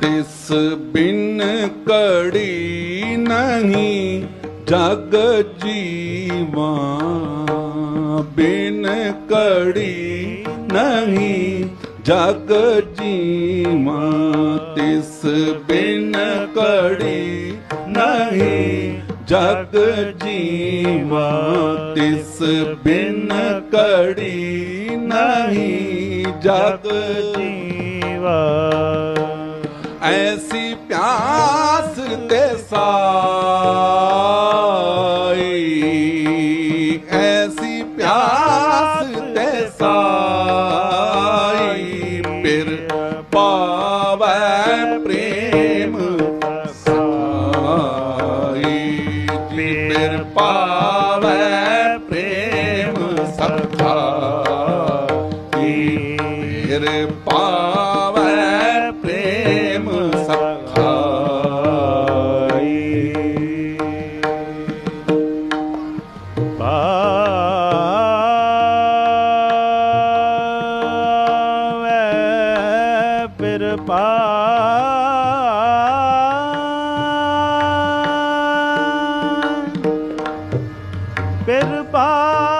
ਤਿਸ ਬਿਨ ਕੜੀ ਨਹੀਂ ਜਗ ਜੀਵਾ। ਬਿਨ ਕੜੀ ਨਹੀਂ ਜਗ ਜੀਵਾ। ਤਿਸ ਬਿਨ ਕੜੀ ਨਹੀਂ ਜਗ ਜੀਵਾ। ਤਿਸ ਬਿਨ ਕੜੀ ਨਹੀਂ ਜਗ ਜੀਵਾ। ਐਸੀ ਪਿਆਸ ਤੇ ਸਾਈ ਐਸੀ ਪਿਆਸ ਤੇ ਸਾਈ ਫਿਰ ਪਾਵੈ ਪ੍ਰੇਮ ਸਾਈ ਜੀ ਪਾਵੈ ਪ੍ਰੇਮ ਸਖਾਈ ਫਿਰ ਪਾਵੈ ਪਾਵੈ ਪਿਰ ਪਾ ਫਿਰ ਪਾ